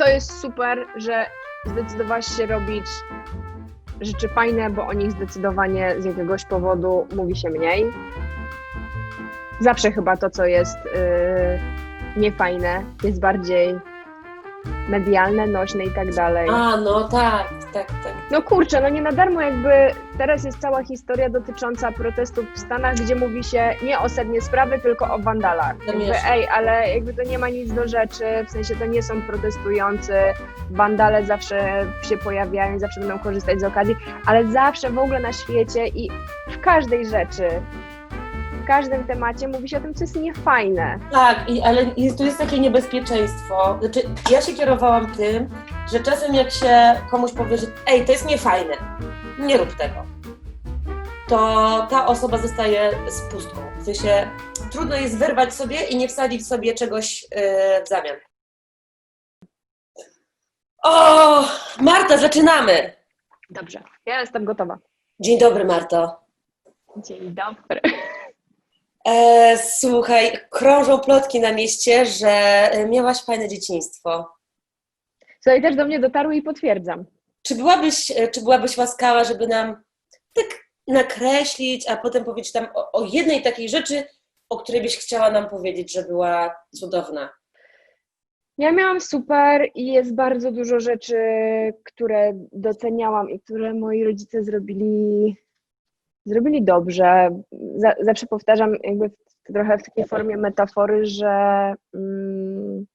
to jest super, że zdecydowałaś się robić rzeczy fajne, bo o nich zdecydowanie z jakiegoś powodu mówi się mniej. Zawsze chyba to, co jest yy, niefajne, jest bardziej medialne, nośne i tak dalej. A, no tak, tak, tak. No kurczę, no nie na darmo jakby teraz jest cała historia dotycząca protestów w Stanach, gdzie mówi się nie o sednie sprawy, tylko o wandalach. Jakby, ej, ale jakby to nie ma nic do rzeczy, w sensie to nie są protestujący, wandale zawsze się pojawiają, zawsze będą korzystać z okazji, ale zawsze w ogóle na świecie i w każdej rzeczy, w każdym temacie mówi się o tym, co jest niefajne. Tak, i, ale jest, tu jest takie niebezpieczeństwo. Znaczy, ja się kierowałam tym, że czasem jak się komuś powie, że ej, to jest niefajne, nie rób tego, to ta osoba zostaje z pustką. W sensie trudno jest wyrwać sobie i nie wsadzić sobie czegoś yy, w zamian. O, Marta, zaczynamy! Dobrze, ja jestem gotowa. Dzień dobry, Marto. Dzień dobry. E, słuchaj, krążą plotki na mieście, że e, miałaś fajne dzieciństwo. Słuchaj, też do mnie dotarły i potwierdzam. Czy byłabyś, e, czy byłabyś łaskawa, żeby nam tak nakreślić, a potem powiedzieć nam o, o jednej takiej rzeczy, o której byś chciała nam powiedzieć, że była cudowna? Ja miałam super i jest bardzo dużo rzeczy, które doceniałam i które moi rodzice zrobili, zrobili dobrze. Za, zawsze powtarzam jakby w, trochę w takiej formie metafory, że mm,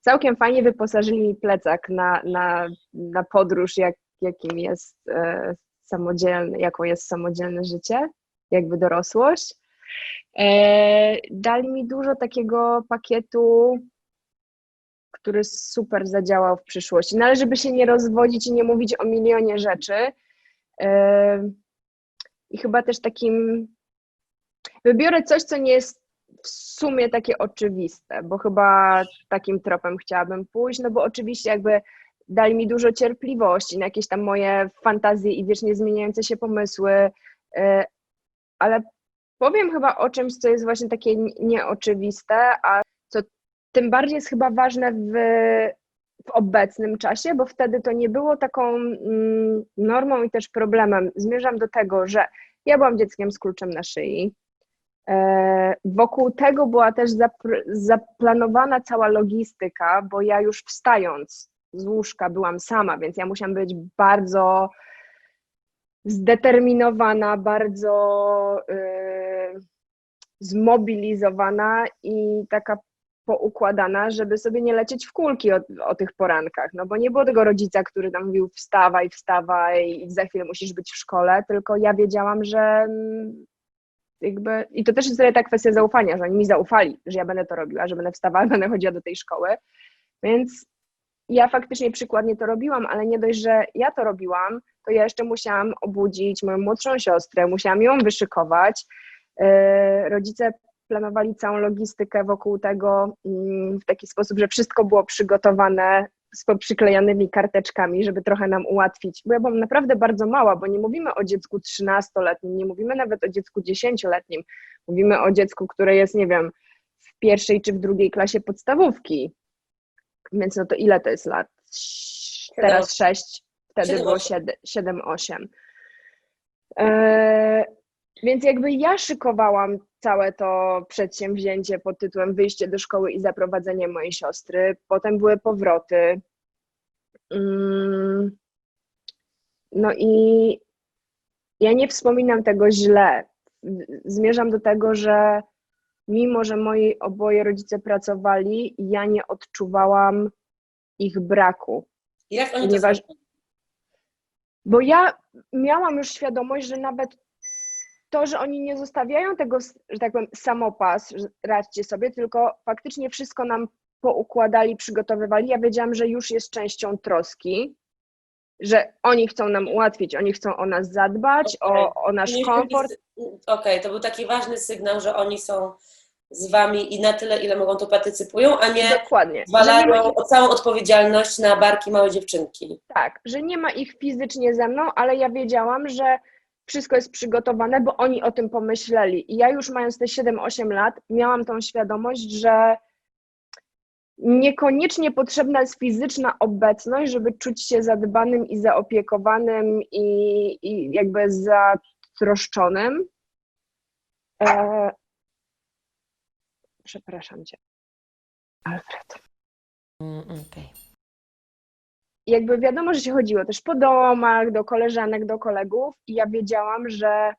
całkiem fajnie wyposażyli mi plecak na, na, na podróż, jak, jakim jest e, samodzielny, jaką jest samodzielne życie, jakby dorosłość. E, dali mi dużo takiego pakietu który super zadziałał w przyszłości. Ale żeby się nie rozwodzić i nie mówić o milionie rzeczy. I chyba też takim. Wybiorę coś, co nie jest w sumie takie oczywiste, bo chyba takim tropem chciałabym pójść, no bo oczywiście jakby dali mi dużo cierpliwości na jakieś tam moje fantazje i wiecznie zmieniające się pomysły, yy, ale powiem chyba o czymś, co jest właśnie takie nieoczywiste, a tym bardziej jest chyba ważne w, w obecnym czasie, bo wtedy to nie było taką mm, normą i też problemem. Zmierzam do tego, że ja byłam dzieckiem z kluczem na szyi. E, wokół tego była też zaplanowana cała logistyka, bo ja już wstając z łóżka byłam sama, więc ja musiałam być bardzo zdeterminowana, bardzo y, zmobilizowana i taka poukładana, żeby sobie nie lecieć w kulki o, o, tych porankach, no bo nie było tego rodzica, który tam mówił wstawaj, wstawaj i za chwilę musisz być w szkole, tylko ja wiedziałam, że mm, jakby, i to też jest ta kwestia zaufania, że oni mi zaufali, że ja będę to robiła, że będę wstawała, będę chodziła do tej szkoły, więc ja faktycznie przykładnie to robiłam, ale nie dość, że ja to robiłam, to ja jeszcze musiałam obudzić moją młodszą siostrę, musiałam ją wyszykować, yy, rodzice planowali całą logistykę wokół tego mm, w taki sposób, że wszystko było przygotowane z przyklejanymi karteczkami, żeby trochę nam ułatwić. Bo ja byłam naprawdę bardzo mała, bo nie mówimy o dziecku 13-letnim, nie mówimy nawet o dziecku 10-letnim. Mówimy o dziecku, które jest, nie wiem, w pierwszej czy w drugiej klasie podstawówki. Więc no to ile to jest lat? Teraz 6, wtedy 7, było 7-8. Więc jakby ja szykowałam całe to przedsięwzięcie pod tytułem wyjście do szkoły i zaprowadzenie mojej siostry. Potem były powroty. Mm. No i ja nie wspominam tego źle. Zmierzam do tego, że mimo, że moi oboje rodzice pracowali, ja nie odczuwałam ich braku. Jak oni Ponieważ... to Bo ja miałam już świadomość, że nawet to, że oni nie zostawiają tego, że tak powiem, samopas, radźcie sobie, tylko faktycznie wszystko nam poukładali, przygotowywali. Ja wiedziałam, że już jest częścią troski, że oni chcą nam ułatwić, oni chcą o nas zadbać, okay. o, o nasz komfort. Okej, okay, to był taki ważny sygnał, że oni są z wami i na tyle, ile mogą, to partycypują, a nie Dokładnie. walają ich... całą odpowiedzialność na barki małe dziewczynki. Tak, że nie ma ich fizycznie ze mną, ale ja wiedziałam, że wszystko jest przygotowane, bo oni o tym pomyśleli. I ja już mając te 7-8 lat, miałam tą świadomość, że niekoniecznie potrzebna jest fizyczna obecność, żeby czuć się zadbanym i zaopiekowanym i, i jakby zatroszczonym. E... Przepraszam cię. Alfred. Mm, Okej. Jakby wiadomo, że się chodziło też po domach, do koleżanek, do kolegów i ja wiedziałam, że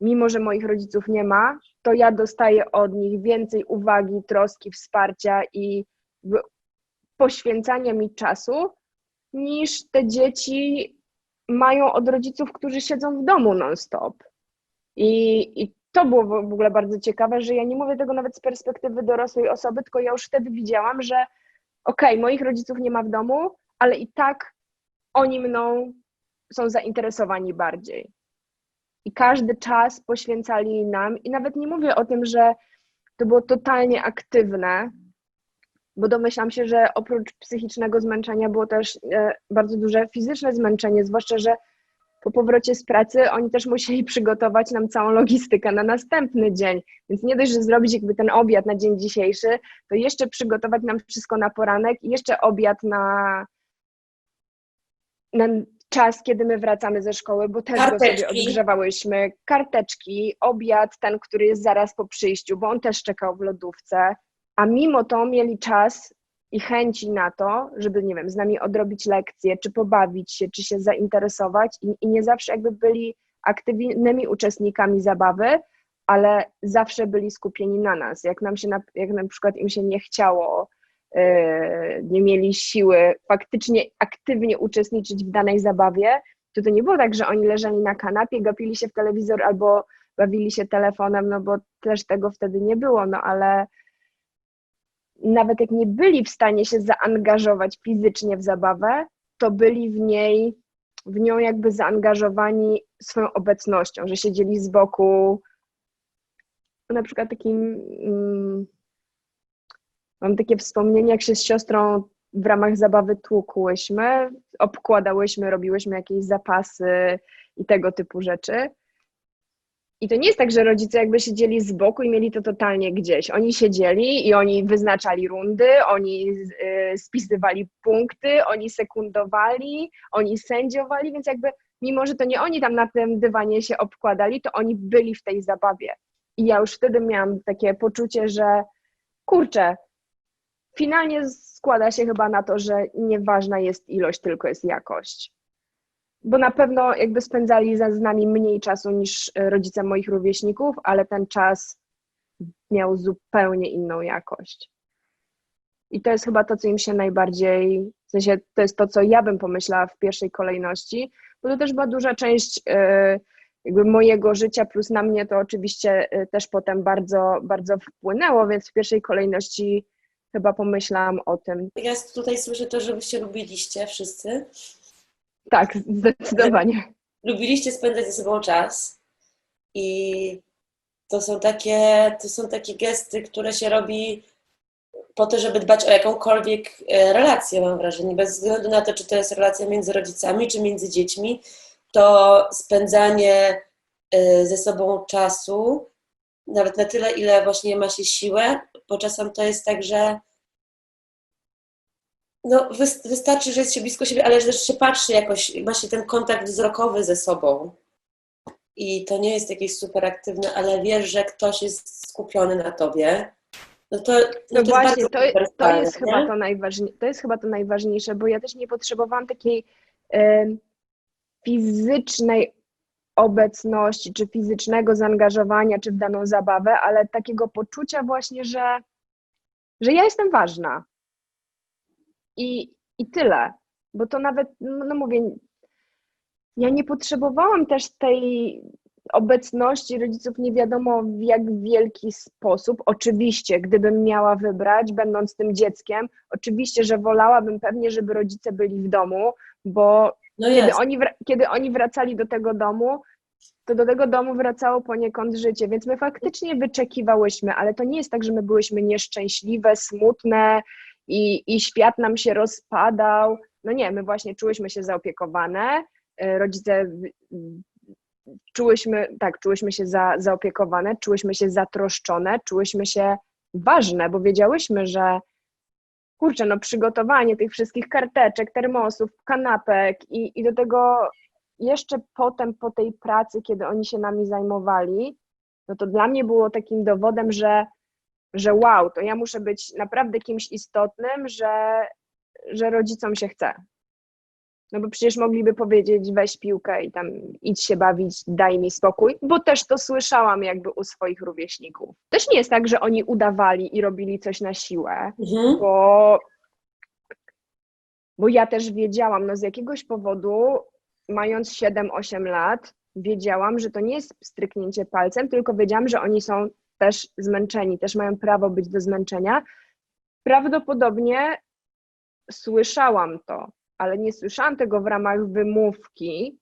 mimo, że moich rodziców nie ma, to ja dostaję od nich więcej uwagi, troski, wsparcia i poświęcania mi czasu, niż te dzieci mają od rodziców, którzy siedzą w domu non-stop. I, I to było w ogóle bardzo ciekawe, że ja nie mówię tego nawet z perspektywy dorosłej osoby, tylko ja już wtedy widziałam, że okej, moich rodziców nie ma w domu, ale i tak oni mną są zainteresowani bardziej. I każdy czas poświęcali nam, i nawet nie mówię o tym, że to było totalnie aktywne, bo domyślam się, że oprócz psychicznego zmęczenia było też e, bardzo duże fizyczne zmęczenie, zwłaszcza, że po powrocie z pracy oni też musieli przygotować nam całą logistykę na następny dzień. Więc nie dość, że zrobić jakby ten obiad na dzień dzisiejszy, to jeszcze przygotować nam wszystko na poranek i jeszcze obiad na, na czas, kiedy my wracamy ze szkoły, bo też go sobie odgrzewałyśmy. Karteczki, obiad, ten, który jest zaraz po przyjściu, bo on też czekał w lodówce. A mimo to mieli czas i chęci na to, żeby, nie wiem, z nami odrobić lekcje, czy pobawić się, czy się zainteresować i, i nie zawsze jakby byli aktywnymi uczestnikami zabawy, ale zawsze byli skupieni na nas. Jak nam się na, jak na przykład im się nie chciało, yy, nie mieli siły faktycznie aktywnie uczestniczyć w danej zabawie, to to nie było tak, że oni leżeli na kanapie, gapili się w telewizor albo bawili się telefonem, no bo też tego wtedy nie było, no ale nawet jak nie byli w stanie się zaangażować fizycznie w zabawę, to byli w niej, w nią jakby zaangażowani swoją obecnością, że siedzieli z boku. Na przykład takim, mm, mam takie wspomnienie, jak się z siostrą w ramach zabawy tłukłyśmy, obkładałyśmy, robiłyśmy jakieś zapasy i tego typu rzeczy. I to nie jest tak, że rodzice jakby siedzieli z boku i mieli to totalnie gdzieś. Oni siedzieli i oni wyznaczali rundy, oni y, spisywali punkty, oni sekundowali, oni sędziowali, więc jakby mimo, że to nie oni tam na tym dywanie się obkładali, to oni byli w tej zabawie. I ja już wtedy miałam takie poczucie, że kurczę, finalnie składa się chyba na to, że nieważna jest ilość, tylko jest jakość bo na pewno jakby spędzali za- z nami mniej czasu niż e, rodzice moich rówieśników, ale ten czas miał zupełnie inną jakość. I to jest chyba to, co im się najbardziej, w sensie to jest to, co ja bym pomyślała w pierwszej kolejności, bo to też była duża część e, jakby mojego życia, plus na mnie to oczywiście e, też potem bardzo, bardzo wpłynęło, więc w pierwszej kolejności chyba pomyślałam o tym. Ja tutaj słyszę to, że wyście lubiliście wszyscy. Tak, zdecydowanie. Lubiliście spędzać ze sobą czas i to są takie, to są takie gesty, które się robi po to, żeby dbać o jakąkolwiek e, relację, mam wrażenie, bez względu na to, czy to jest relacja między rodzicami, czy między dziećmi, to spędzanie e, ze sobą czasu, nawet na tyle, ile właśnie ma się siłę, bo czasem to jest tak, że no, wys- wystarczy, że jest się blisko siebie, ale że też się patrzy jakoś, ma się ten kontakt wzrokowy ze sobą. I to nie jest jakieś super aktywne, ale wiesz, że ktoś jest skupiony na tobie. No to, no No to właśnie, to, to jest chyba to najważniejsze, to jest chyba to najważniejsze, bo ja też nie potrzebowałam takiej em, fizycznej obecności, czy fizycznego zaangażowania, czy w daną zabawę, ale takiego poczucia właśnie, że, że ja jestem ważna. I, I tyle. Bo to nawet, no, mówię, ja nie potrzebowałam też tej obecności rodziców nie wiadomo w jak wielki sposób. Oczywiście, gdybym miała wybrać, będąc tym dzieckiem, oczywiście, że wolałabym pewnie, żeby rodzice byli w domu, bo No kiedy oni, kiedy oni wracali do tego domu, to do tego domu wracało poniekąd życie, więc my faktycznie wyczekiwałyśmy, ale to nie jest tak, że my byłyśmy nieszczęśliwe, smutne i, i świat nam się rozpadał. No nie, my właśnie czułyśmy się zaopiekowane, e, rodzice czułyśmy, tak, czułyśmy się za, zaopiekowane, czułyśmy się zatroszczone, czułyśmy się ważne, bo wiedziałyśmy, że kurczę, no przygotowanie tych wszystkich karteczek, termosów, kanapek i, i do tego jeszcze potem po tej pracy, kiedy oni się nami zajmowali, no to dla mnie było takim dowodem, że, że wow, to ja muszę być naprawdę kimś istotnym, że, że rodzicom się chce. No bo przecież mogliby powiedzieć, weź piłkę i tam idź się bawić, daj mi spokój, bo też to słyszałam jakby u swoich rówieśników. Też nie jest tak, że oni udawali i robili coś na siłę, Mhm. bo, bo ja też wiedziałam, no z jakiegoś powodu, mając 7-8 lat, wiedziałam, że to nie jest stryknięcie palcem, tylko wiedziałam, że oni są też zmęczeni, też mają prawo być do zmęczenia. Prawdopodobnie słyszałam to, ale nie słyszałam tego w ramach wymówki,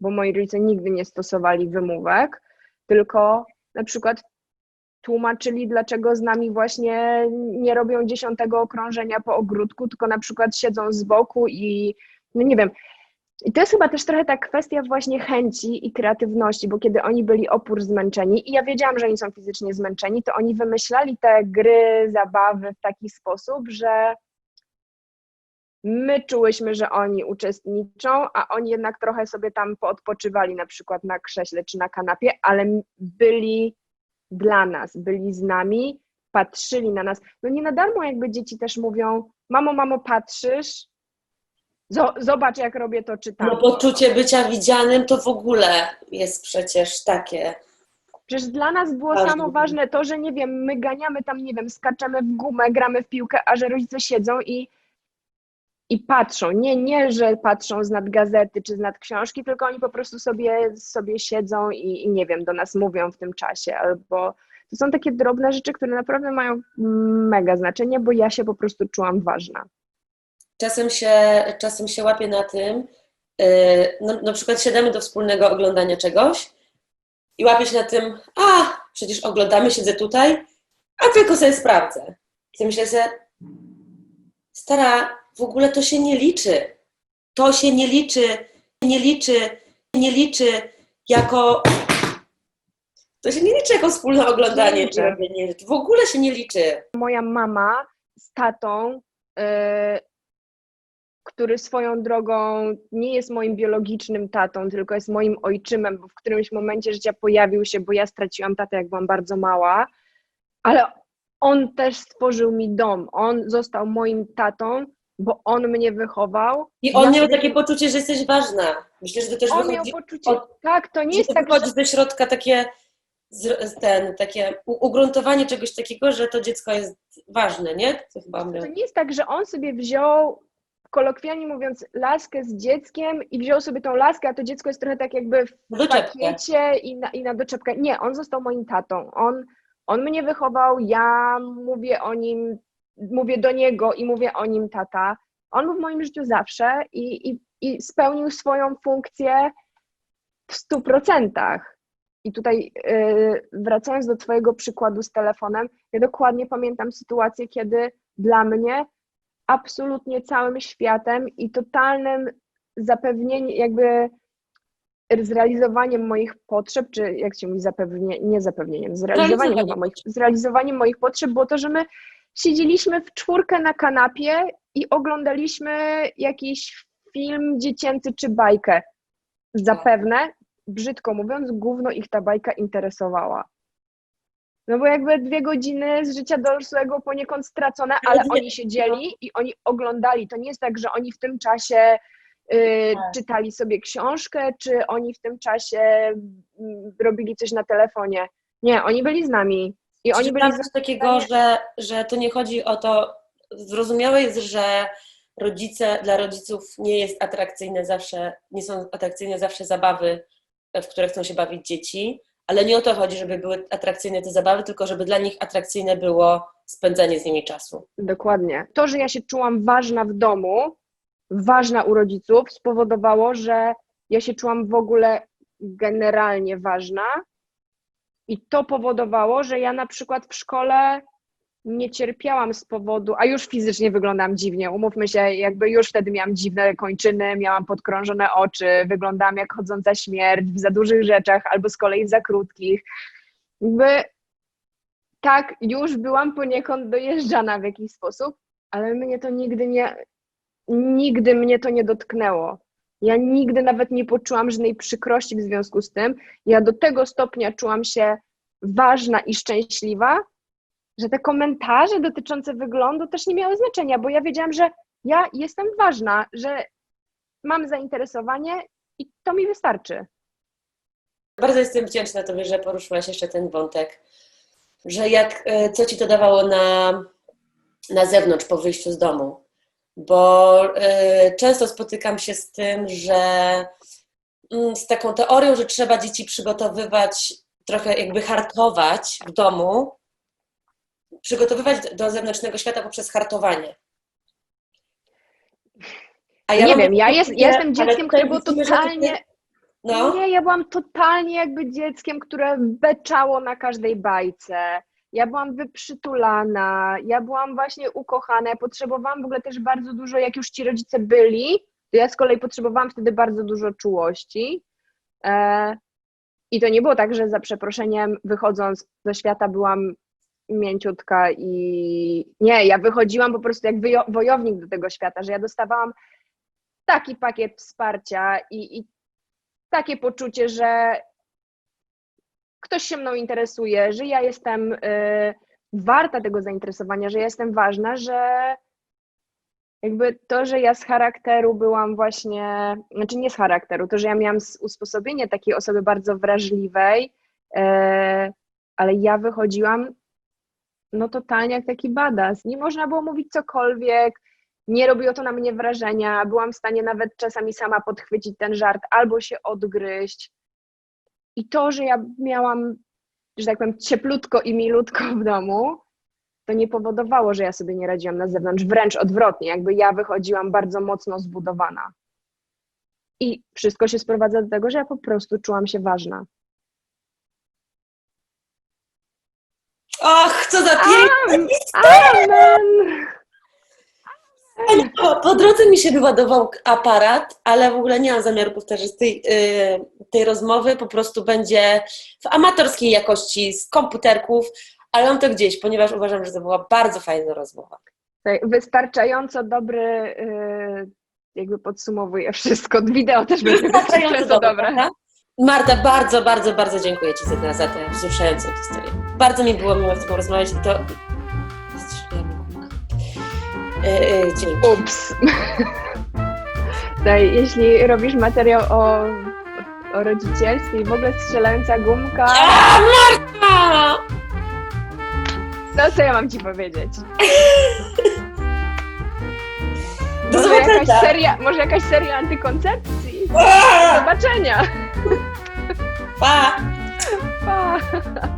bo moi rodzice nigdy nie stosowali wymówek, tylko na przykład tłumaczyli, dlaczego z nami właśnie nie robią dziesiątego okrążenia po ogródku, tylko na przykład siedzą z boku i no nie wiem. I to jest chyba też trochę ta kwestia właśnie chęci i kreatywności, bo kiedy oni byli opór zmęczeni i ja wiedziałam, że oni są fizycznie zmęczeni, to oni wymyślali te gry, zabawy w taki sposób, że my czułyśmy, że oni uczestniczą, a oni jednak trochę sobie tam poodpoczywali na przykład na krześle czy na kanapie, ale byli dla nas, byli z nami, patrzyli na nas. No nie na darmo jakby dzieci też mówią, mamo, mamo, patrzysz? Zo- Zobacz, jak robię to czy No poczucie bycia widzianym to w ogóle jest przecież takie. Przecież dla nas było Ważne. samo ważne to, że nie wiem, my ganiamy tam, nie wiem, skaczemy w gumę, gramy w piłkę, a że rodzice siedzą i, i patrzą. Nie, nie, że patrzą z nad gazety czy z nad książki, tylko oni po prostu sobie, sobie siedzą i, i nie wiem, do nas mówią w tym czasie, albo to są takie drobne rzeczy, które naprawdę mają mega znaczenie, bo ja się po prostu czułam ważna. Czasem się, czasem się łapię na tym, yy, no, na przykład siadamy do wspólnego oglądania czegoś i łapię się na tym, a przecież oglądamy, siedzę tutaj, a tylko sobie sprawdzę. I myślę sobie, stara, w ogóle to się nie liczy. To się nie liczy, nie liczy, nie liczy jako. To się nie liczy jako wspólne oglądanie Nie czy robienie. W ogóle się nie liczy. moja mama z tatą, y, który swoją drogą nie jest moim biologicznym tatą, tylko jest moim ojczymem, bo w którymś momencie życia pojawił się, bo ja straciłam tatę, jak byłam bardzo mała, ale on też stworzył mi dom. On został moim tatą, bo on mnie wychował. I on miał takie poczucie, że jesteś ważna. Myślę, że to też On miał wychodzi, poczucie, od- tak, to nie jest tak, że ze środka takie, ten, takie ugruntowanie czegoś takiego, że to dziecko jest ważne, nie? To chyba miał. To nie jest tak, że on sobie wziął, kolokwialnie mówiąc, laskę z dzieckiem i wziął sobie tą laskę, a to dziecko jest trochę tak jakby w Doczepkę. pakiecie i na, i na doczepkę. Nie, on został moim tatą. On, on mnie wychował, ja mówię o nim, mówię do niego i mówię o nim tata. On był w moim życiu zawsze i, i, i spełnił swoją funkcję w stu procentach. I tutaj yy, wracając do Twojego przykładu z telefonem, ja dokładnie pamiętam sytuację, kiedy dla mnie absolutnie całym światem i totalnym zapewnieniem, jakby zrealizowaniem moich potrzeb, czy jak się mówi, zapewnie, nie zapewnieniem, zrealizowaniem, moich, zrealizowaniem moich potrzeb było to, że my siedzieliśmy w czwórkę na kanapie i oglądaliśmy jakiś film dziecięcy czy bajkę. Zapewne, brzydko mówiąc, gówno ich ta bajka interesowała. No bo jakby dwie godziny z życia dorosłego poniekąd stracone, ale oni siedzieli i oni oglądali. To nie jest tak, że oni w tym czasie y, Tak. czytali sobie książkę, czy oni w tym czasie mm, robili coś na telefonie. Nie, oni byli z nami. I oni byli coś takiego, że, że to nie chodzi o to, zrozumiałe jest, że rodzice, dla rodziców nie jest atrakcyjne zawsze, nie są atrakcyjne zawsze zabawy, w które chcą się bawić dzieci, ale nie o to chodzi, żeby były atrakcyjne te zabawy, tylko żeby dla nich atrakcyjne było spędzanie z nimi czasu. Dokładnie. To, że ja się czułam ważna w domu, ważna u rodziców, spowodowało, że ja się czułam w ogóle generalnie ważna. I to powodowało, że ja na przykład w szkole nie cierpiałam z powodu, a już fizycznie wyglądam dziwnie, umówmy się, jakby już wtedy miałam dziwne kończyny, miałam podkrążone oczy, wyglądałam jak chodząca śmierć w za dużych rzeczach albo z kolei w za krótkich. Jakby tak, już byłam poniekąd dojeżdżana w jakiś sposób, ale mnie to nigdy nie, nigdy mnie to nie dotknęło. Ja nigdy nawet nie poczułam żadnej przykrości w związku z tym. Ja do tego stopnia czułam się ważna i szczęśliwa, że te komentarze dotyczące wyglądu też nie miały znaczenia, bo ja wiedziałam, że ja jestem ważna, że mam zainteresowanie i to mi wystarczy. Bardzo jestem wdzięczna Tobie, że poruszyłaś jeszcze ten wątek, że jak, e, co Ci to dawało na, na zewnątrz po wyjściu z domu. Bo e, często spotykam się z tym, że mm, z taką teorią, że trzeba dzieci przygotowywać, trochę jakby hartować w domu, przygotowywać do zewnętrznego świata poprzez hartowanie. A nie wiem, ja, jest, ja jestem dzieckiem, które było ty- totalnie... No. Nie, ja byłam totalnie jakby dzieckiem, które beczało na każdej bajce. Ja byłam wyprzytulana, ja byłam właśnie ukochana, ja potrzebowałam w ogóle też bardzo dużo, jak już ci rodzice byli, to ja z kolei potrzebowałam wtedy bardzo dużo czułości. E, I to nie było tak, że za przeproszeniem wychodząc do świata byłam mięciutka i nie, ja wychodziłam po prostu jak wojownik do tego świata, że ja dostawałam taki pakiet wsparcia i, i takie poczucie, że ktoś się mną interesuje, że ja jestem y, warta tego zainteresowania, że ja jestem ważna, że jakby to, że ja z charakteru byłam właśnie, znaczy nie z charakteru, to, że ja miałam usposobienie takiej osoby bardzo wrażliwej, e, ale ja wychodziłam no totalnie jak taki badass. Nie można było mówić cokolwiek, nie robiło to na mnie wrażenia. Byłam w stanie nawet czasami sama podchwycić ten żart albo się odgryźć. I to, że ja miałam, że tak powiem, cieplutko i milutko w domu, to nie powodowało, że ja sobie nie radziłam na zewnątrz. Wręcz odwrotnie, jakby ja wychodziłam bardzo mocno zbudowana. I wszystko się sprowadza do tego, że ja po prostu czułam się ważna. Och, co za piękne Amen! Po, po drodze mi się wyładował aparat, ale w ogóle nie mam zamiaru powtarzać tej, y, tej rozmowy. Po prostu będzie w amatorskiej jakości z komputerków, ale mam to gdzieś, ponieważ uważam, że to była bardzo fajna rozmowa. Wystarczająco dobry, yy, jakby podsumowuje wszystko. Wideo też będzie wystarczająco dobre. prawda? Marta, bardzo, bardzo, bardzo dziękuję Ci za, za tę wzruszającą historię. Bardzo mi było miło z Tobą rozmawiać to... Yy, yy, dzięki. Ups. Tutaj, jeśli robisz materiał o, o rodzicielstwie i w ogóle strzelająca gumka, A, Marta! no co ja mam ci powiedzieć? Do Może jakaś seria, może jakaś seria antykoncepcji? Do zobaczenia! 爸，爸。